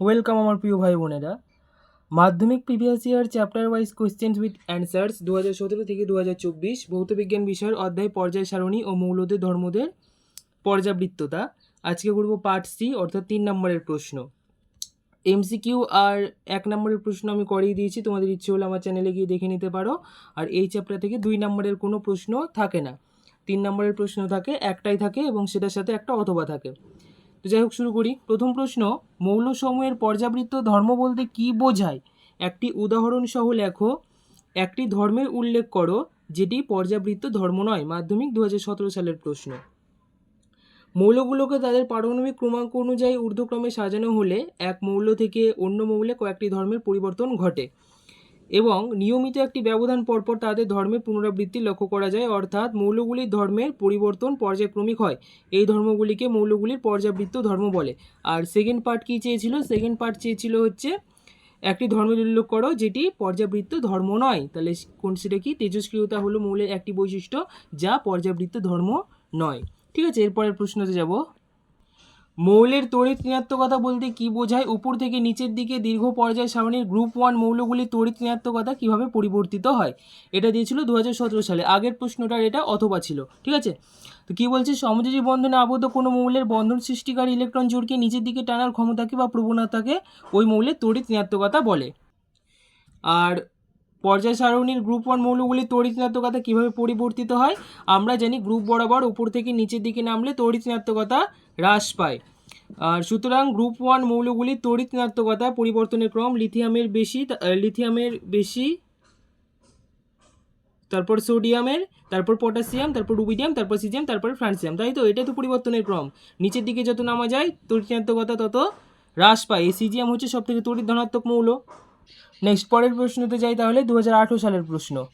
Welcome আমার প্রিয় ভাই বোনেরা। মাধ্যমিক previous year chapter wise questions with answers দু হাজার সতেরো থেকে দু হাজার চব্বিশ, ভৌতবিজ্ঞান বিষয়ের অধ্যায় পর্যায় সারণী ও মৌলদের ধর্মদের পর্যাবৃত্ততা। আজকে করব পার্ট সি অর্থাৎ তিন নম্বরের প্রশ্ন। এমসিকিউ আর এক নম্বরের প্রশ্ন আমি করিয়ে দিয়েছি, তোমাদের ইচ্ছে হলে আমার চ্যানেলে গিয়ে দেখে নিতে পারো। আর এই চ্যাপ্টার থেকে দুই নম্বরের কোনো প্রশ্ন থাকে না। তিন নম্বরের প্রশ্ন থাকে, একটাই থাকে এবং সেটার সাথে একটা অথবা থাকে। তো যাই হোক, শুরু করি। প্রথম প্রশ্ন, মৌলসমূহের পর্যাবৃত্ত ধর্ম বলতে কি বোঝায়? একটি উদাহরণ সহ লেখো। একটি ধর্মের উল্লেখ করো, যেটি পর্যাবৃত্ত ধর্ম নয়, মাধ্যমিক দু হাজার সতেরো সালের প্রশ্ন। মৌলগুলোকে তাদের পারমাণবিক ক্রমাঙ্ক অনুযায়ী ঊর্ধ্বক্রমে সাজানো হলে এক মৌল থেকে অন্য মৌলে কয়েকটি ধর্মের পরিবর্তন ঘটে। এবং নিয়মিত একটি ব্যবধান পরপর তাদের ধর্মের পুনরাবৃত্তি লক্ষ্য করা যায়। অর্থাৎ মৌলগুলির ধর্মের পরিবর্তন পর্যায়ক্রমিক হয়। এই ধর্মগুলিকে মৌলগুলির পর্যাবৃত্ত ধর্ম বলে। আর সেকেন্ড পার্ট কী চেয়েছিল? সেকেন্ড পার্ট চেয়েছিল হচ্ছে একটি ধর্মের উল্লেখ করো, যেটি পর্যাবৃত্ত ধর্ম নয়। তাহলে কোন সেটা কি? তেজস্ক্রিয়তা হলো মৌলের একটি বৈশিষ্ট্য যা পর্যাবৃত্ত ধর্ম নয়। ঠিক আছে, এরপরের প্রশ্নতে যাব। মৌলের তড়িৎ ঋণাত্মকতা বলতে কি বোঝায়? উপর থেকে নিচের দিকে দীর্ঘ পর্যায় সারণীর গ্রুপ ওয়ান মৌলগুলির তড়িৎ ঋণাত্মকতা কীভাবে পরিবর্তিত হয়? এটা দিয়েছিল দু হাজার সতেরো সালে। আগের প্রশ্নটার এটা অথবা ছিল। ঠিক আছে? তো কী বলছে? সমযোজী বন্ধনে আবদ্ধ কোনো মৌলের বন্ধন সৃষ্টিকারী ইলেকট্রন জোড়কে নিচের দিকে টানার ক্ষমতাকে বা প্রবণতাকে ওই মৌলের তড়িৎ ঋণাত্মকতা বলে। আর পর্যায় সারণীর গ্রুপ ওয়ান মৌলগুলি তড়িৎ ঋণাত্মকতা কীভাবে পরিবর্তিত হয়, আমরা জানি গ্রুপ বরাবর উপর থেকে নিচের দিকে নামলে তড়িৎ ঋণাত্মকতা হ্রাস পায়। আর সুতরাং গ্রুপ ওয়ান মৌলগুলির তড়িৎ ঋণাত্মকতা পরিবর্তনের ক্রম লিথিয়ামের বেশি লিথিয়ামের বেশি, তারপর সোডিয়ামের তারপর পটাশিয়াম তারপর রুবিডিয়াম তারপর সিজিয়াম তারপর ফ্রান্সিয়াম তাই তো? এটাই তো পরিবর্তনের ক্রম। নিচের দিকে যত নামা যায়, তড়িৎ ঋণাত্মকতা তত হ্রাস পায়। এই সিজিয়াম হচ্ছে সব থেকে তড়িৎ ধনাত্মক মৌল। নেক্সট পরের প্রশ্নতে যাই তাহলে দু হাজার আঠেরো সালের প্রশ্ন।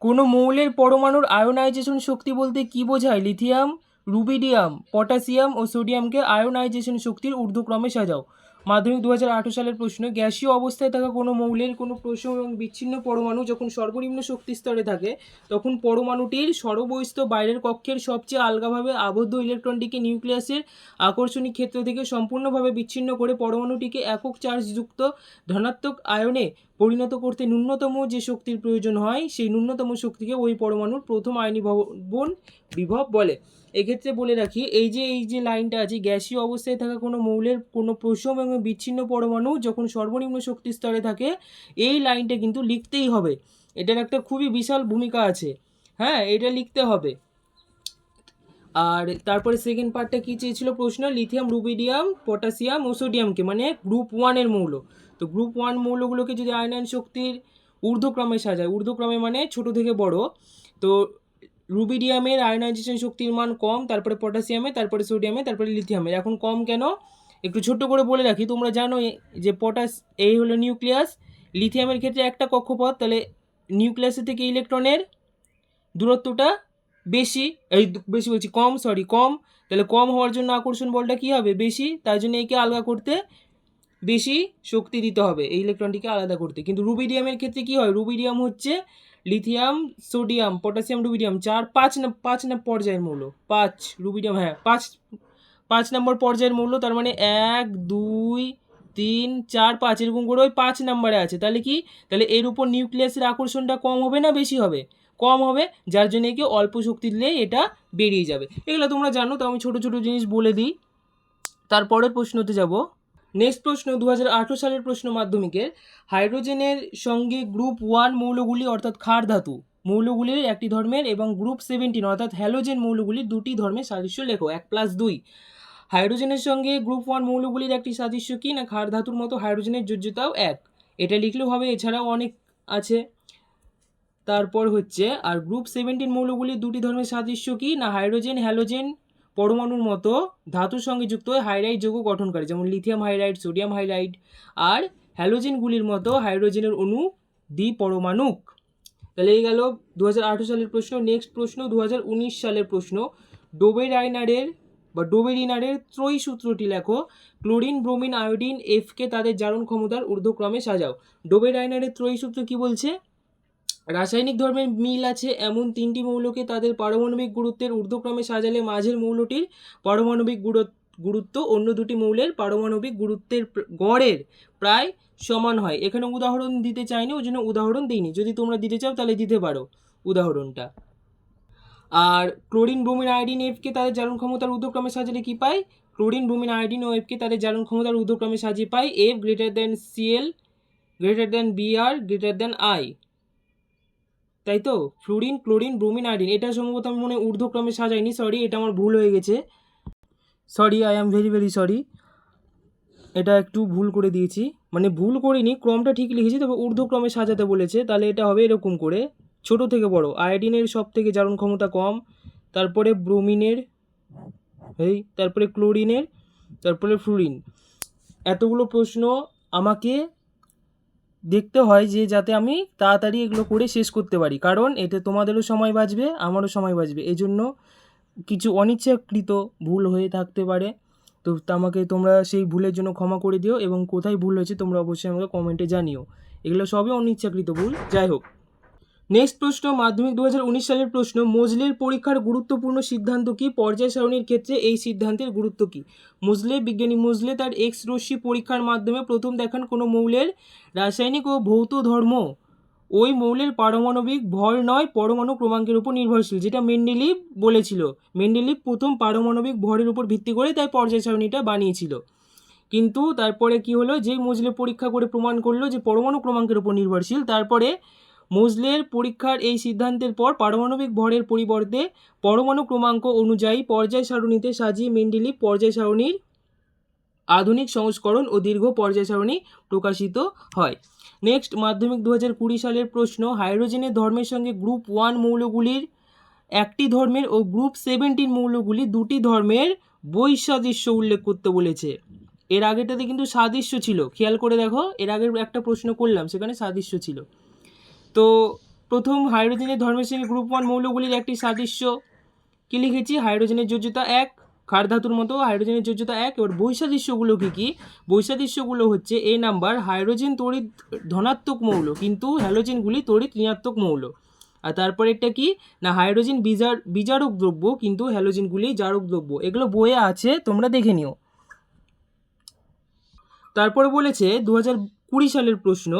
কোনো মৌলের পরমাণুর আয়োনাইজেশন শক্তি বলতে কি বোঝায়? লিথিয়াম, রুবিডিয়াম, পটাশিয়াম ও সোডিয়ামকে আয়োনাইজেশন শক্তির ঊর্ধ্বক্রমে সাজাও। মাধ্যমিক দু সালের প্রশ্ন, গ্যাসীয় অবস্থায় থাকা কোনো মৌলের কোনো প্রশ্ন এবং বিচ্ছিন্ন পরমাণু যখন সর্বনিম্ন শক্তি স্তরে থাকে, তখন পরমাণুটির সর্ববহিস্থ বাইরের কক্ষের সবচেয়ে আলগাভাবে আবদ্ধ ইলেকট্রনটিকে নিউক্লিয়াসের আকর্ষণী ক্ষেত্র থেকে সম্পূর্ণভাবে বিচ্ছিন্ন করে পরমাণুটিকে একক চার্জযুক্ত ধনাত্মক আয়নে পরিণত করতে ন্যূনতম যে শক্তির প্রয়োজন হয়, সেই ন্যূনতম শক্তিকে ওই পরমাণুর প্রথম আয়নী ভবন বিভব বলে। এক্ষেত্রে বলে রাখি, এই যে এই যে লাইনটা আছে, গ্যাসীয় অবস্থায় থাকা কোনো মৌলের কোনো প্রসম এবং বিচ্ছিন্ন পরমাণু যখন সর্বনিম্ন শক্তি স্তরে থাকে, এই লাইনটা কিন্তু লিখতেই হবে। এটার একটা খুবই বিশাল ভূমিকা আছে। হ্যাঁ এটা লিখতে হবে। আর তারপরে সেকেন্ড পার্টটা কী চেয়েছিল প্রশ্ন? লিথিয়াম রুবিডিয়াম পটাশিয়াম ও সোডিয়ামকে মানে গ্রুপ ওয়ানের মৌল। তো গ্রুপ ওয়ান মৌলগুলোকে যদি আয়নায়ন শক্তির ঊর্ধ্বক্রমে সাজায়, ঊর্ধ্বক্রমে মানে ছোট থেকে বড়, তো রুবিডিয়ামের আয়নাইজেশন শক্তির মান কম, তারপরে পটাশিয়ামে তারপরে সোডিয়ামে তারপরে লিথিয়ামের এখন কম কেন? একটু ছোট্ট করে বলে রাখি, তোমরা জানো যে পটাশ এই হলো নিউক্লিয়াস লিথিয়ামের ক্ষেত্রে একটা কক্ষপথ, তাহলে নিউক্লিয়াসের থেকে ইলেকট্রনের দূরত্বটা বেশি, এই বেশি বলছি কম সরি কম। তাহলে কম হওয়ার জন্য আকর্ষণ বলটা কী হবে? বেশি তাই জন্য একে আলগা করতে বেশি শক্তি দিতে হবে এই ইলেকট্রনটিকে আলাদা করতে। কিন্তু রুবিডিয়ামের ক্ষেত্রে কি হয়? রুবিডিয়াম হচ্ছে লিথিয়াম সোডিয়াম পটাশিয়াম রুবিডিয়াম চার, পাঁচ পাঁচ পর্যায়ের মৌল। পাঁচ রুবিডিয়াম হ্যাঁ পাঁচ পাঁচ নম্বর পর্যায়ের মৌল, তার মানে এক, দুই, তিন, চার, পাঁচ, এরকম করে ওই পাঁচ নম্বরে আছে। তাহলে কি? তাহলে এর উপর নিউক্লিয়াসের আকর্ষণটা কম হবে না বেশি হবে? কম হবে, যার জন্য কি অল্প শক্তি দিলে এটা বেরিয়ে যাবে। এগুলো তোমরা জানো তো আমি ছোটো ছোটো জিনিস বলে দিই। তারপরের প্রশ্নতে যাব। নেক্সট প্রশ্ন দু হাজার আঠেরো সালের প্রশ্ন মাধ্যমিকের, হাইড্রোজেনের সঙ্গে গ্রুপ ওয়ান মৌলগুলি অর্থাৎ ক্ষার ধাতু মৌলগুলির একটি ধর্মের এবং গ্রুপ সেভেন্টিন অর্থাৎ হ্যালোজেন মৌলগুলির দুটি ধর্মের সাদৃশ্য লেখো, এক প্লাস দুই। হাইড্রোজেনের সঙ্গে গ্রুপ ওয়ান মৌলগুলির একটি সাদৃশ্য কি না ক্ষার ধাতুর মতো হাইড্রোজেনের যোজ্যতাও এক? এটা লিখলেও হবে, এছাড়াও অনেক আছে। তারপর হচ্ছে, আর গ্রুপ সেভেন্টিন মৌলগুলির দুটি ধর্মের সাদৃশ্য কি না হাইড্রোজেন, হ্যালোজেন পরমাণুর মতো ধাতুর সঙ্গে যুক্ত হয়ে হাইড্রাইড যৌগ গঠন করে, যেমন লিথিয়াম হাইড্রাইড সোডিয়াম হাইড্রাইড আর হ্যালোজেনগুলির মতো হাইড্রোজেনের অণু দ্বিপরমাণুক। তাহলে এই গেল দু সালের প্রশ্ন। নেক্সট প্রশ্ন দু হাজার উনিশ সালের প্রশ্ন। ডোবেরাইনারের বা ডোবেরিনারের ত্রয়ী সূত্রটি লেখো। ক্লোরিন, ব্রোমিন, আয়োডিন, এফকে তাদের জারণ ক্ষমতার ঊর্ধ্বক্রমে সাজাও। ডোবেরাইনারের ত্রয়ী সূত্র কি বলছে? রাসায়নিক ধর্মের মিল আছে, এমন তিনটি মৌলকে তাদের পারমাণবিক গুরুত্বের ঊর্ধ্বক্রমে সাজালে মাঝের মৌলটির পারমাণবিক গুরুত্ব গুরুত্ব অন্য দুটি মৌলের পারমাণবিক গুরুত্বের গড়ের প্রায় সমান হয়। এখানে উদাহরণ দিতে চাইনি, ওই জন্য উদাহরণ দিইনি। যদি তোমরা দিতে চাও, তাহলে দিতে পারো উদাহরণটা। আর ক্লোরিন ব্রোমিন আয়োডিন এফকে তাদের জারণ ক্ষমতার ঊর্ধ্বক্রমে সাজালে কি পাই ক্লোরিন ব্রোমিন আয়োডিন ও এফকে তাদের জারণ ক্ষমতার ঊর্ধ্বক্রমে সাজিয়ে পাই F greater than Cl greater than Br greater than I. তাই তো? ফ্লুরিন ক্লোরিন ব্রোমিন আয়োডিন এটা সম্ভবত আমি মনে ঊর্ধ্বক্রমে সাজাইনি সরি এটা আমার ভুল হয়ে গেছে। Sorry I am very very sorry এটা একটু ভুল করে দিয়েছি। মানে ভুল করিনি, ক্রমটা ঠিক লিখেছি, তবে ঊর্ধ্বক্রমে সাজাতে বলেছে, তাহলে এটা হবে এরকম করে। ছোট থেকে বড় আয়োডিনের সব থেকে জারণ ক্ষমতা কম, তারপরে ব্রোমিনের এই, তারপরে ক্লোরিনের তারপরে ফ্লুরিন এতগুলো প্রশ্ন আমাকে দেখতে হয় যে যাতে আমি তাড়াতাড়ি এগুলো করে শেষ করতে পারি। কারণ এতে তোমাদেরও সময় বাঁচবে, আমারও সময় বাঁচবে। এই জন্য কিছু অনিচ্ছাকৃত ভুল হয়ে থাকতে পারে। তো আমাকে তোমরা সেই ভুলের জন্য ক্ষমা করে দিও এবং কোথায় ভুল হয়েছে তোমরা অবশ্যই আমাকে কমেন্টে জানিও। এগুলো সবই অনিচ্ছাকৃত ভুল। যাই হোক। নেক্সট প্রশ্ন, মাধ্যমিক দু হাজার উনিশ সালের প্রশ্ন, মজলের পরীক্ষার গুরুত্বপূর্ণ সিদ্ধান্ত কি? পর্যায় সারণীর ক্ষেত্রে এই সিদ্ধান্তের গুরুত্ব কি? মজলে বিজ্ঞানী মজলে তার এক্স রশ্মি পরীক্ষার মাধ্যমে প্রথম দেখান কোনো মৌলের রাসায়নিক ও ভৌত ধর্ম। ওই মৌলের পারমাণবিক ভর নয়, পরমাণু ক্রমাঙ্কের উপর নির্ভরশীল, যেটা মেন্ডেলিভ বলেছিল। মেন্ডেলিভ প্রথম পারমাণবিক ভরের উপর ভিত্তি করে তাই পর্যায় সারণীটা বানিয়েছিল। কিন্তু তারপরে কি হলো? যেই মজলে পরীক্ষা করে প্রমাণ করল যে পরমাণু ক্রমাঙ্কের উপর নির্ভরশীল, তারপরে মোজলের পরীক্ষার এই সিদ্ধান্তের পর পারমাণবিক ভরের পরিবর্তে পরমাণু ক্রমাঙ্ক অনুযায়ী পর্যায় সারণীতে সাজিয়ে মেন্ডেলিভ পর্যায় সারণীর আধুনিক সংস্করণ ও দীর্ঘ পর্যায় সারণী প্রকাশিত হয়। নেক্সট, মাধ্যমিক দু কুড়ি সালের প্রশ্ন, হাইড্রোজেনের ধর্মের সঙ্গে গ্রুপ ওয়ান মৌলগুলির একটি ধর্মের ও গ্রুপ সেভেন্টিন মৌলগুলি দুটি ধর্মের বৈসাদৃশ্য উল্লেখ করতে বলেছে। এর আগেটাতে কিন্তু সাদৃশ্য ছিল। খেয়াল করে দেখো, এর আগের একটা প্রশ্ন করলাম, সেখানে সাদৃশ্য ছিল। তো প্রথম হাইড্রোজেনের ধর্মের সঙ্গে গ্রুপ ওয়ান মৌলগুলির একটি সাদৃশ্য। কি লিখেছি? হাইড্রোজেনের যোজ্যতা এক, ক্ষার ধাতুর মতো হাইড্রোজেনের যোজ্যতা এক। এবার বৈসাদৃশ্যগুলো কী কী? বৈসাদৃশ্যগুলো হচ্ছে এ নাম্বার হাইড্রোজেন তড়িৎ ধনাত্মক মৌল, কিন্তু হ্যালোজেনগুলি তড়িৎ ঋণাত্মক মৌল। আর তারপর একটা কি? না, হাইড্রোজেন বিজার বিজারক দ্রব্য, কিন্তু হ্যালোজেনগুলি জারক দ্রব্য। এগুলো বইয়ে আছে, তোমরা দেখে নিও। তারপরে বলেছে দু কুড়ি সালের প্রশ্ন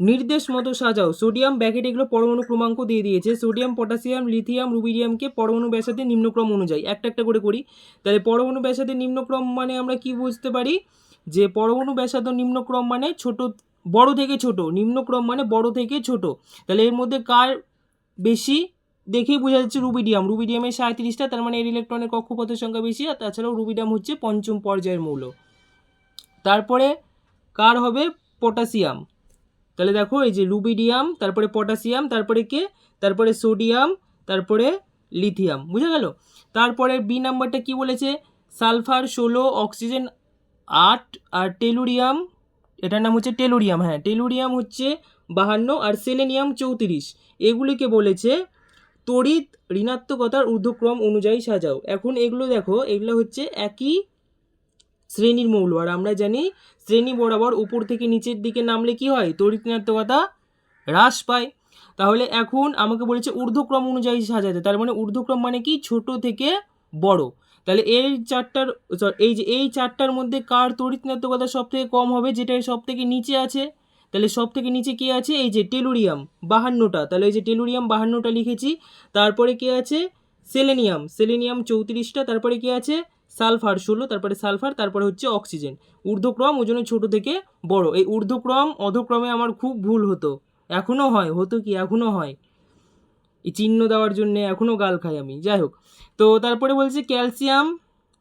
নির্দেশ মতো সাজাও। সোডিয়াম ব্যাকেট এগুলো পরমাণু ক্রমাঙ্ক দিয়ে দিয়েছে। সোডিয়াম, পটাশিয়াম, লিথিয়াম, রুবিডিয়ামকে পরমাণু ব্যাসাদের নিম্নক্রম অনুযায়ী একটা একটা করে করি। তাহলে পরমাণু ব্যাসাদের নিম্নক্রম মানে আমরা কি বুঝতে পারি? যে পরমাণু ব্যাসার্ধ নিম্নক্রম মানে ছোট, বড় থেকে ছোট। নিম্নক্রম মানে বড় থেকে ছোট। তাহলে এর মধ্যে কার বেশি? দেখেই বোঝা যাচ্ছে রুবিডিয়াম। রুবিডিয়ামের সাঁত্রিশটা তার মানে এর ইলেকট্রনের কক্ষপথের সংখ্যা বেশি। আর তাছাড়াও রুবিডিয়াম হচ্ছে পঞ্চম পর্যায়ের মৌল। তারপরে কার হবে? পটাশিয়াম। তাহলে দেখো এই যে রুবিডিয়াম, তারপরে পটাশিয়াম, তারপরে কে? তারপরে সোডিয়াম, তারপরে লিথিয়াম, বুঝে গেল? তারপরে বি নাম্বারটা কি বলেছে? সালফার ষোলো, অক্সিজেন আট আর টেলুরিয়াম, এটার নাম হচ্ছে টেলুরিয়াম হ্যাঁ টেলুরিয়াম হচ্ছে বাহান্ন আর সেলেনিয়াম চৌত্রিশ। এগুলিকে বলেছে তড়িৎ ঋণাত্মকতার ঊর্ধ্বক্রম অনুযায়ী সাজাও। এখন এগুলো দেখো, এগুলো হচ্ছে একই শ্রেণির মৌল। আর আমরা জানি শ্রেণি বরাবর উপর থেকে নিচের দিকে নামলে কি হয়? তড়িৎ ঋণাত্মকতা হ্রাস পায়। তাহলে এখন আমাকে বলেছে ঊর্ধ্বক্রম অনুযায়ী সাজাতে। তার মানে ঊর্ধ্বক্রম মানে কি? ছোট থেকে বড়। তাহলে এই চারটার এই যে, এই চারটার মধ্যে কার তড়িৎ ঋণাত্মকতা সব থেকে কম হবে? যেটা সব থেকে নিচে আছে। তাহলে সব থেকে নিচে কি আছে? এই যে, টেলুরিয়াম বাহান্নটা। তাহলে এই যে, টেলুরিয়াম বাহান্নটা লিখেছি। তারপরে কি আছে? সেলেনিয়াম। সেলেনিয়াম চৌত্রিশটা। তারপরে কি আছে? সালফার ষোলো, তারপরে সালফার, তারপরে হচ্ছে অক্সিজেন। ঊর্ধ্বক্রম ওই জন্য ছোটো থেকে বড়। এই ঊর্ধ্বক্রম, অধক্রমে আমার খুব ভুল হতো। এখনও হয়, হতো কি? এখনও হয়। এই চিহ্ন দেওয়ার জন্য এখনও গাল খাই আমি। যাই হোক। তো তারপরে বলছে ক্যালসিয়াম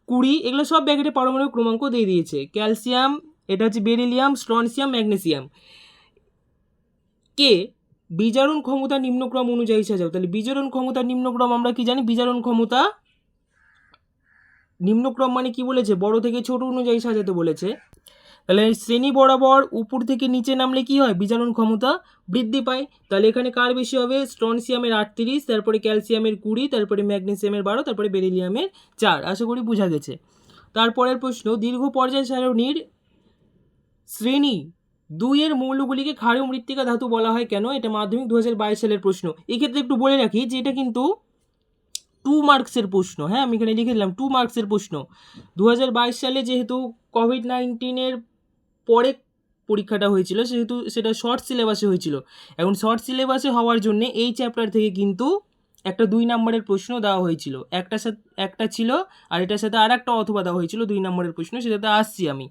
কুড়ি, এগুলো সব ব্যাকেটে পারমাণবিক ক্রমাঙ্ক দিয়ে দিয়েছে। ক্যালসিয়াম, এটা হচ্ছে বেরিলিয়াম স্ট্রনসিয়াম ম্যাগনেসিয়াম। কে? বিজারণ ক্ষমতা নিম্নক্রম অনুযায়ী সাজাও। তাহলে বিজারণ ক্ষমতা নিম্নক্রম আমরা কি জানি? বিজারণ ক্ষমতা নিম্নক্রম মানে কি বলেছে? বড় থেকে ছোট অনুযায়ী সাজাতে বলেছে। তাহলে শ্রেণি বরাবর উপর থেকে নিচে নামলে কি হয়? বিজারণ ক্ষমতা বৃদ্ধি পায়। তাহলে এখানে কার বেশি হবে? স্ট্রনসিয়ামের আটত্রিশ, তারপরে ক্যালসিয়ামের কুড়ি, তারপরে ম্যাগনেসিয়ামের বারো, তারপরে বেরিলিয়ামের চার। আশা করি বোঝা গেছে। তারপরের প্রশ্ন, দীর্ঘ পর্যায় সারণীর শ্রেণি দুইয়ের মৌলগুলিকে ক্ষারীয় মৃত্তিকা ধাতু বলা হয় কেন? এটা মাধ্যমিক দু হাজার বাইশ সালের প্রশ্ন। এক্ষেত্রে একটু বলে রাখি যে এটা কিন্তু টু মার্কসের প্রশ্ন হ্যাঁ আমি এখানে লিখে দিলাম টু মার্কসের প্রশ্ন। দু হাজার বাইশ সালে যেহেতু কোভিড নাইন্টিনের পরে পরীক্ষাটা হয়েছিল, সেহেতু সেটা শর্ট সিলেবাসে হয়েছিল। এখন শর্ট সিলেবাসে হওয়ার জন্য এই চ্যাপ্টার থেকে কিন্তু একটা দুই নম্বরের প্রশ্ন দেওয়া হয়েছিল। একটা সাথে, একটা ছিল আর এটার সাথে আর একটা অথবা দেওয়া হয়েছিল, দুই নম্বরের প্রশ্ন, সেটাতে আসছি আমি।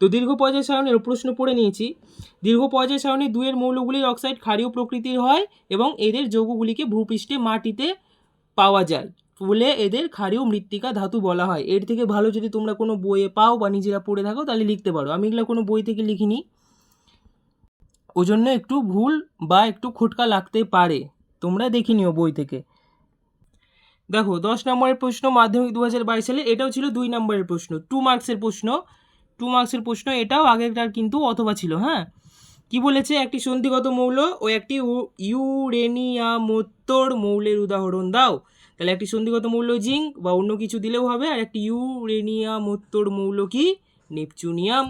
তো দীর্ঘ পর্যায় সারণীর প্রশ্ন পড়ে নিয়েছি। দীর্ঘ পর্যায় সারণী দুইয়ের মৌলগুলির অক্সাইড ক্ষারীয় প্রকৃতির হয় এবং এদের যৌগগুলিকে ভূপৃষ্ঠে মাটিতে পাওয়া যায়। বলে এদের ক্ষারীয় মৃত্তিকা ধাতু বলা হয়। এর থেকে ভালো যদি তোমরা কোনো বইয়ে পাও বা নিজেরা পড়ে থাকো, তাহলে লিখতে পারো। আমি এগুলো কোনো বই থেকে লিখিনি। ওই জন্য একটু ভুল বা একটু খোটকা লাগতে পারে। তোমরা দেখে নিও বই থেকে। দেখো, দশ নম্বরের প্রশ্ন, মাধ্যমিক দু হাজার বাইশ সালে। এটাও ছিল দুই নম্বরের প্রশ্ন। টু মার্কসের প্রশ্ন। টু মার্কসের প্রশ্ন এটাও আগেরটার কিন্তু অথবা ছিল হ্যাঁ? কি বলেছে? একটি সন্ধিগত মৌল ও একটি ইউরেনিয়ামোত্তর মৌলের উদাহরণ দাও। তাহলে একটি সন্ধিগত মৌল জিঙ্ক বা অন্য কিছু দিলেও হবে, আর একটি ইউরেনিয়ামোত্তর মৌল কি? নেপচুনিয়াম।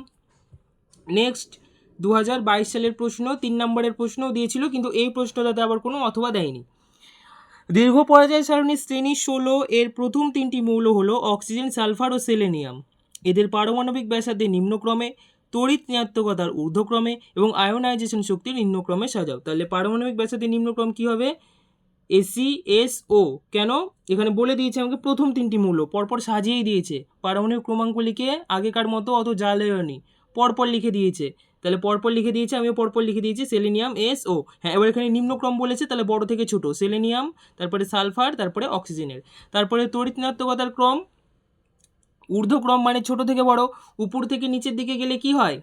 নেক্সট দু হাজার বাইশ সালের প্রশ্ন, তিন নম্বরের প্রশ্ন দিয়েছিল, কিন্তু এই প্রশ্নটাতে আবার কোনো অথবা দেয়নি। দীর্ঘ পর্যায় সারণীর শ্রেণি ষোলো এর প্রথম তিনটি মৌল হলো অক্সিজেন, সালফার ও সেলেনিয়াম। এদের পারমাণবিক ব্যাসার্ধে নিম্নক্রমে তড়িৎ ঋণাত্মকতার ঊর্ধ্বক্রমে এবং আয়োনাইজেশন শক্তির নিম্নক্রমে সাজাও। তাহলে পারমাণবিক ব্যাসার্ধে নিম্নক্রম কী হবে? এসি এস ও কেন? এখানে বলে দিয়েছে আমাকে প্রথম তিনটি মূল্য পরপর সাজিয়েই দিয়েছে। পারমাণবিক ক্রমাঙ্কলিকে আগেকার মতো অত জ্বালেনি পরপর লিখে দিয়েছে। তাহলে পরপর লিখে দিয়েছে, আমিও পরপর লিখে দিয়েছি, সেলেনিয়াম এস ও হ্যাঁ এবার এখানে নিম্নক্রম বলেছে, তাহলে বড় থেকে ছোট। সেলেনিয়াম, তারপরে সালফার, তারপরে অক্সিজেনের। তারপরে তড়িৎ ঋণাত্মকতার ক্রম ঊর্ধ্বক্রম মানে ছোট থেকে বড়, উপর থেকে নিচের দিকে গেলে কি হয়?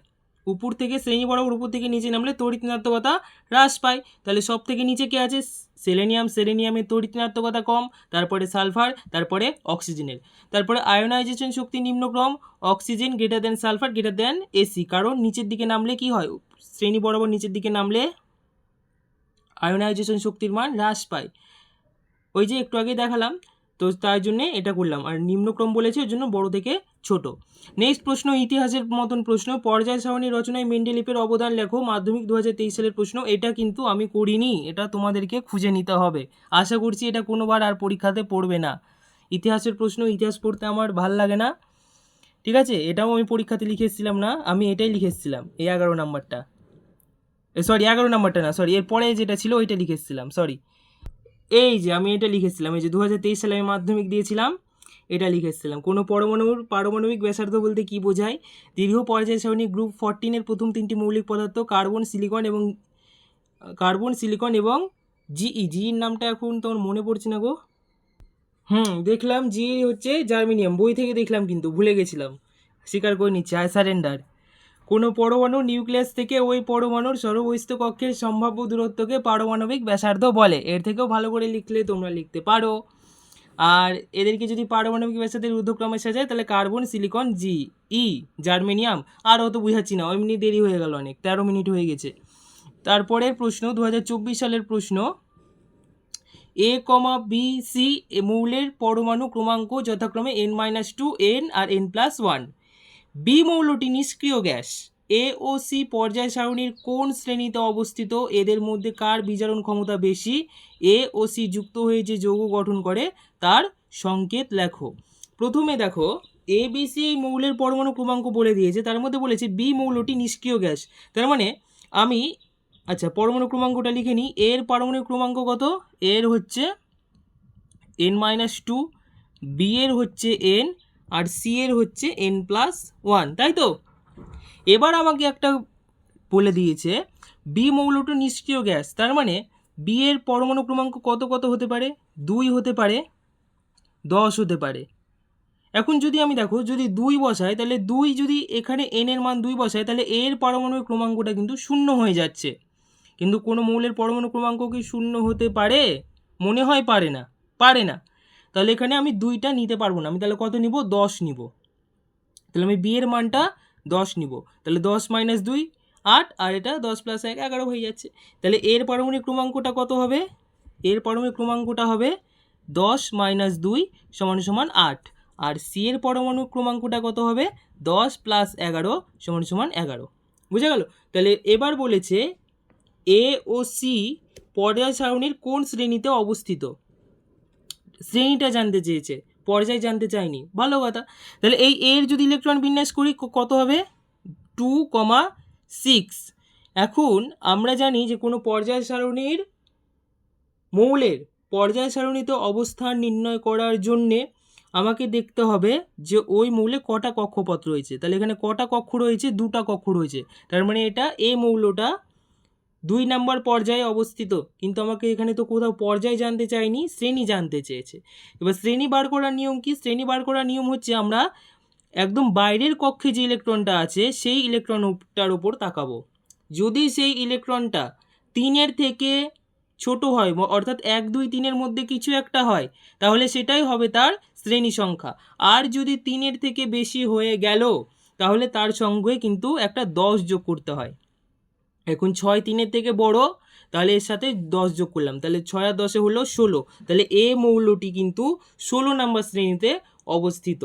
উপর থেকে শ্রেণি বরাবর উপর থেকে নিচে নামলে তড়িৎ ঋণাত্মকতা হ্রাস পায়। তাহলে সব থেকে নিচে কে আছে? সেলেনিয়াম সেলেনিয়ামের তড়িৎ ঋণাত্মকতা কম, তারপরে সালফার, তারপরে অক্সিজেনের। তারপরে আয়োনাইজেশন শক্তি নিম্নক্রম, oxygen greater than sulphur greater than Se কারণ নিচের দিকে নামলে কি হয়? শ্রেণি বরাবর নিচের দিকে নামলে আয়োনাইজেশন শক্তির মান হ্রাস পায়। ওই যে একটু আগে দেখালাম তো তাই জন্যে এটা করলাম। আর নিম্নক্রম বলেছে ওই জন্য বড় থেকে ছোট। নেক্সট প্রশ্ন, ইতিহাসের মতন প্রশ্ন। পর্যায় সারণী রচনায় মেন্ডেলিপের অবদান লেখো। মাধ্যমিক দু হাজার তেইশ সালের প্রশ্ন। এটা কিন্তু আমি করিনি। এটা তোমাদেরকে খুঁজে নিতে হবে। আশা করছি এটা কোনোবার আর পরীক্ষাতে পড়বে না। ইতিহাসের প্রশ্ন, ইতিহাস পড়তে আমার ভালো লাগে না। ঠিক আছে? এটাও আমি পরীক্ষাতে লিখে এসেছিলাম না। আমি এটাই লিখে এসেছিলাম। এই এগারো নাম্বারটা। সরি এগারো নাম্বারটা না। সরি এরপরে যেটা ছিল ওইটা লিখে এসেছিলাম। সরি এই যে আমি এটা লিখেছিলাম, এই যে দু হাজার তেইশ সালে আমি মাধ্যমিক দিয়েছিলাম, এটা লিখেছিলাম। কোনো পরমাণুর পারমাণবিক ব্যাসার্ধ বলতে কি বোঝায়? দীর্ঘ পর্যায় সারণী গ্রুপ ফরটিনের প্রথম তিনটি মৌলিক পদার্থ কার্বন, সিলিকন এবং, কার্বন, সিলিকন এবং জিই জিইর নামটা এখন তোমার মনে পড়ছে না গো? হুম, দেখলাম জি হচ্ছে জার্মেনিয়াম, বই থেকে দেখলাম কিন্তু, ভুলে গেছিলাম। স্বীকার করে নিচ্ছি, আই সারেন্ডার। কোনো পরমাণু নিউক্লিয়াস থেকে ওই পরমাণুর সর্ববহিস্থ কক্ষের সম্ভাব্য দূরত্বকে পারমাণবিক ব্যাসার্ধ বলে। এর থেকেও ভালো করে লিখলে তোমরা লিখতে পারো। আর এদেরকে যদি পারমাণবিক ব্যাসার্ধের ঊর্ধ্বক্রমে সাজায়, তাহলে carbon, silicon G E germanium, আর অত বুঝাচ্ছি না, এমনি দেরি হয়ে গেল অনেক, তেরো মিনিট হয়ে গেছে। তারপরের প্রশ্ন দু হাজার চব্বিশ সালের প্রশ্ন এ কমা বি সি মৌলের পরমাণু ক্রমাঙ্ক যথাক্রমে এন মাইনাস টু এন আর এন প্লাস ওয়ান বি মৌলটি নিষ্ক্রিয় গ্যাস। এ ও সি পর্যায় সারণীর কোন শ্রেণীতে অবস্থিত? এদের মধ্যে কার বিজারণ ক্ষমতা বেশি? এ ও সি যুক্ত হয়ে যে যৌগ গঠন করে, তার সংকেত লেখো। প্রথমে দেখো, এ, বি এই মৌলের পরমাণু ক্রমাঙ্ক বলে দিয়েছে, তার মধ্যে বলেছে বি মৌলটি নিষ্ক্রিয় গ্যাস। তার মানে আমি আচ্ছা পরমাণু ক্রমাঙ্কটা লিখে নিই, এর পারমাণবিক ক্রমাঙ্ক কত? এর হচ্ছে এন মাইনাস টু, বি এর হচ্ছে এন আর সি এর হচ্ছে এন প্লাস ওয়ান তাই তো? এবার আমাকে একটা বলে দিয়েছে বি মৌলটি নিষ্ক্রিয় গ্যাস, তার মানে বি এর পরমাণু ক্রমাঙ্ক কত কত হতে পারে? দুই হতে পারে, দশ হতে পারে। এখন যদি আমি দেখো, যদি দুই বসাই, তাহলে দুই যদি এখানে এন এর মান দুই বসাই, তাহলে এর পারমাণবিক ক্রমাঙ্কটা কিন্তু শূন্য হয়ে যাচ্ছে। কিন্তু কোনো মৌলের পরমাণু ক্রমাঙ্ক কি শূন্য হতে পারে? মনে হয় পারে না পারে না। তাহলে এখানে আমি দুইটা নিতে পারব না। আমি তাহলে কত নিব? দশ নিব। তাহলে আমি বিয়ের মানটা দশ নিব। তাহলে দশ মাইনাস দুই, আট, আর এটা দশ প্লাস এক, এগারো হয়ে যাচ্ছে। তাহলে এর পারমাণবিক ক্রমাঙ্কটা কত হবে? এর পারমাণবিক ক্রমাঙ্কটা হবে দশ মাইনাস দুই সমান সমান আট। আর সি এর পরমাণু ক্রমাঙ্কটা কত হবে? দশ প্লাস এগারো সমান সমান এগারো। বুঝে গেল? তাহলে এবার বলেছে এ ও সি পর্যায় সারণীর কোন শ্রেণীতে অবস্থিত? শ্রেণীটা জানতে চেয়েছে, পর্যায় জানতে চাইনি ভালো কথা। তাহলে এই এর যদি ইলেকট্রন বিন্যাস করি কত হবে? টু কমা সিক্স এখন আমরা জানি যে কোনো পর্যায় সারণীর মৌলের পর্যায় সারণীতে অবস্থান নির্ণয় করার জন্যে আমাকে দেখতে হবে যে ওই মৌলে কটা কক্ষপথ রয়েছে। তাহলে এখানে কটা কক্ষ রয়েছে? দুটা কক্ষ রয়েছে। তার মানে এটা এ মৌলটা দুই নাম্বার পর্যায়ে অবস্থিত। কিন্তু আমাকে এখানে তো কোথাও পর্যায় জানতে চাইনি শ্রেণি জানতে চেয়েছে। এবার শ্রেণি বার করার নিয়ম কি? শ্রেণি বার করার নিয়ম হচ্ছে আমরা একদম বাইরের কক্ষে যে ইলেকট্রনটা আছে, সেই ইলেকট্রনটার ওপর তাকাবো। যদি সেই ইলেকট্রনটা তিনের থেকে ছোট হয় অর্থাৎ এক, দুই, তিনের মধ্যে কিছু একটা হয়, তাহলে সেটাই হবে তার শ্রেণি সংখ্যা। আর যদি তিনের থেকে বেশি হয়ে গেল, তাহলে তার সঙ্গে কিন্তু একটা দশ যোগ করতে হয়। এখন ছয় তিনের থেকে বড়, তাহলে এর সাথে দশ যোগ করলাম। তাহলে ছয় আর দশে হলো ষোলো। তাহলে এ মৌলটি কিন্তু ষোলো নাম্বার শ্রেণীতে অবস্থিত।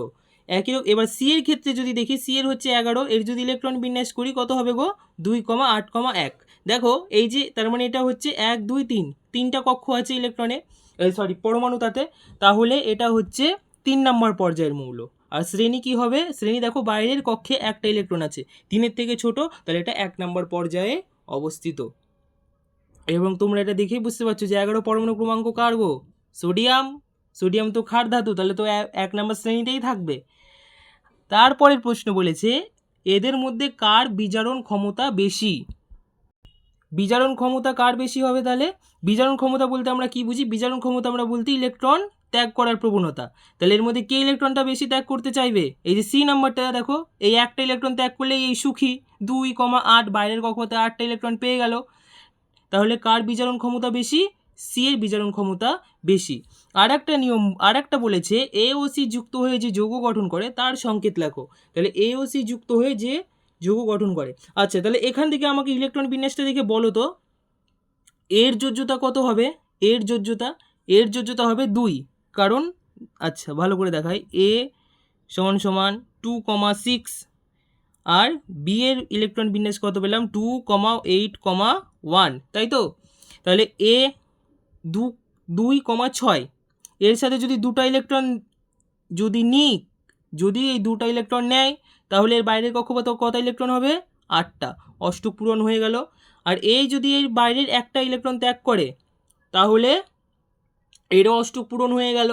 একই রকম, এবার সি এর ক্ষেত্রে যদি দেখি সি এর হচ্ছে এগারো, এর যদি ইলেকট্রন বিন্যাস করি, কত হবে গো? দুই কমা আট কমা এক। দেখো, এই যে, তার মানে এটা হচ্ছে এক, দুই, তিন। তিনটা কক্ষ আছে ইলেকট্রনে সরি পরমাণু তাতে। তাহলে এটা হচ্ছে তিন নম্বর পর্যায়ের মৌল। আর শ্রেণি কি হবে? শ্রেণি দেখো, বাইরের কক্ষে একটা ইলেকট্রন আছে। তিনের থেকে ছোট, তাহলে এটা এক নম্বর পর্যায়ে অবস্থিত। এবং তোমরা এটা দেখেই বুঝতে পারছ যে এগারো পরমাণু ক্রমাঙ্ক কার গো? সোডিয়াম? সোডিয়াম তো ক্ষার ধাতু, তাহলে তো এক নম্বর শ্রেণীতেই থাকবে। তারপরের প্রশ্ন বলেছে, এদের মধ্যে কার বিজারণ ক্ষমতা বেশি? বিজারণ ক্ষমতা কার বেশি হবে তাহলে? বিজারণ ক্ষমতা বলতে আমরা কি বুঝি? বিজারণ ক্ষমতা আমরা বলতে ইলেকট্রন। ত্যাগ করার প্রবণতা। তাহলে এর মধ্যে কে ইলেকট্রনটা বেশি ত্যাগ করতে চাইবে? এই যে সি নাম্বারটা দেখো, এই একটা ইলেকট্রন ত্যাগ করলে এই সুখী। দুই কমা আট, বাইরের কক্ষতে আটটা ইলেকট্রন পেয়ে গেল। তাহলে কার বিচারণ ক্ষমতা বেশি? সি এর বিচারণ ক্ষমতা বেশি। আর একটা নিয়ম আর একটা বলেছে এ ও সি যুক্ত হয়ে যে যৌগ গঠন করে, তার সংকেত লেখো। তাহলে এ ও সি যুক্ত হয়ে যে যৌগ গঠন করে। আচ্ছা তাহলে এখান থেকে আমাকে ইলেকট্রন বিন্যাসটা দেখে বলো তো। এর যোজ্যতা কত হবে? এর যোজ্যতা এর যোজ্যতা হবে দুই। কারণ আচ্ছা ভালো করে দেখাই। এ সমান সমান টু কমা সিক্স আর বি এর ইলেকট্রন বিন্যাস কত পেলাম? Two comma eight comma one তাই তো? তাহলে এ দু, দুই কমা ছয়। এর সাথে যদি দুটো ইলেকট্রন যদি নিই, যদি এই দুটো ইলেকট্রন নেয়, তাহলে এর বাইরের কক্ষপথ কত ইলেকট্রন হবে? আটটা। অষ্টক পূরণ হয়ে গেল। আর এই যদি এর বাইরের একটা ইলেকট্রন ত্যাগ করে, তাহলে এরও অষ্টক পূরণ হয়ে গেল।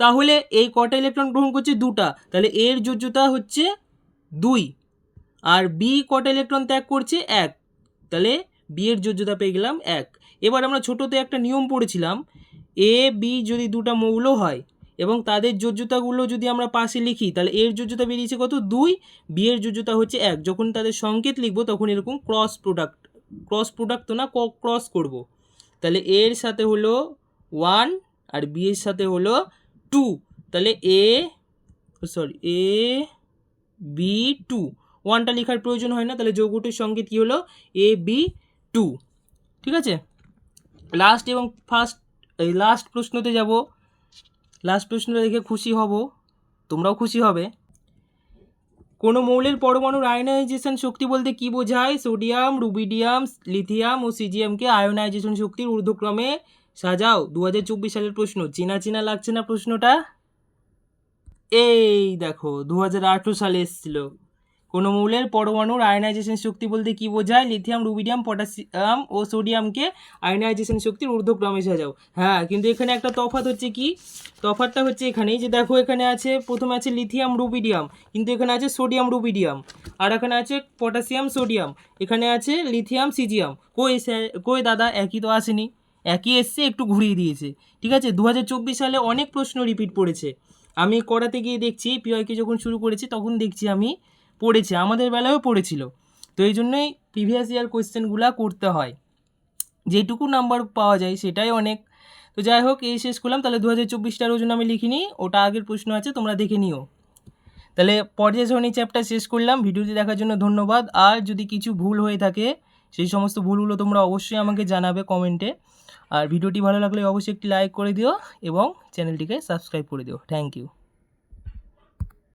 তাহলে এই কটা ইলেকট্রন গ্রহণ করছে দুটা। তাহলে এর যোজ্যতা হচ্ছে দুই। আর বি কটা ইলেকট্রন ত্যাগ করছে এক। তাহলে বি এর যোজ্যতা পেয়ে গেলাম এক। এবার আমরা ছোটোতে একটা নিয়ম পড়েছিলাম। এ বি যদি দুটা মৌল হয় এবং তাদের যোজ্যতাগুলো যদি আমরা পাশে লিখি, তাহলে এর যোজ্যতা বেরিয়েছে কত? দুই। বি এর যোজ্যতা হচ্ছে এক। যখন তাদের সংকেত লিখব, তখন এরকম ক্রস প্রোডাক্ট ক্রস প্রোডাক্ট তো না ক্রস করব। তাহলে এর সাথে হলো ওয়ান আর বি এর সাথে হলো টু তাহলে A sorry A B two ওয়ানটা লেখার প্রয়োজন হয় না, তাহলে যৌগটির সংকেত কী হলো? এ বি টু ঠিক আছে? লাস্ট এবং ফার্স্ট এই লাস্ট প্রশ্নতে যাব। লাস্ট প্রশ্নটা দেখে খুশি হব। তোমরাও খুশি হবে। কোনো মৌলের পরমাণুর আয়নাইজেশন শক্তি বলতে কি বোঝায়? সোডিয়াম রুবিডিয়াম লিথিয়াম ও সিজিয়ামকে আয়নাইজেশন শক্তির ঊর্ধ্বক্রমে সাজাও দু হাজার চব্বিশ সালের প্রশ্ন। চেনা চেনা লাগছে না প্রশ্নটা? এই দেখো দু সালে এসেছিল। কোনো মৌলের পরমাণুর আয়নাইজেশন শক্তি বলতে কি বোঝায়? লিথিয়াম, রুবিডিয়াম পটাশিয়াম ও সোডিয়ামকে আয়নাইজেশন শক্তির ঊর্ধ্বক্রমে সাজাও। হ্যাঁ কিন্তু এখানে একটা তফাৎ হচ্ছে কি? তফাৎটা হচ্ছে এখানেই যে দেখো, এখানে আছে, প্রথমে আছে লিথিয়াম, রুবিডিয়াম, কিন্তু এখানে আছে সোডিয়াম, রুবিডিয়াম, আর এখানে আছে পটাশিয়াম সোডিয়াম, এখানে আছে লিথিয়াম, সিজিয়াম। কই কই দাদা, একই তো আসেনি। একই এসছে একটু ঘুরিয়ে দিয়েছে। ঠিক আছে? দু হাজার চব্বিশ সালে অনেক প্রশ্ন রিপিট পড়েছে। আমি করাতে গিয়ে দেখছি পিওয়াইকে যখন শুরু করেছি, তখন দেখছি আমি পড়েছে। আমাদের বেলায়ও পড়েছিল। তো এই জন্যই প্রিভিয়াস ইয়ার কোয়েশ্চেনগুলো করতে হয়। যেটুকু নাম্বার পাওয়া যায় সেটাই অনেক। তো যাই হোক, এই শেষ করলাম। তাহলে দু হাজার চব্বিশটার ওজন আমি লিখিনি। ওটা আগের প্রশ্ন আছে, তোমরা দেখে নিও। তাহলে পর্যায় সারণী চ্যাপ্টার শেষ করলাম। ভিডিওটি দেখার জন্য ধন্যবাদ। আর যদি কিছু ভুল হয়ে থাকে, সেই সমস্ত ভুলগুলো তোমরা অবশ্যই আমাকে জানাবে কমেন্টে। আর ভিডিওটি ভালো লাগলে অবশ্যই একটি লাইক করে দিও এবং চ্যানেলটিকে সাবস্ক্রাইব করে দিও। Thank you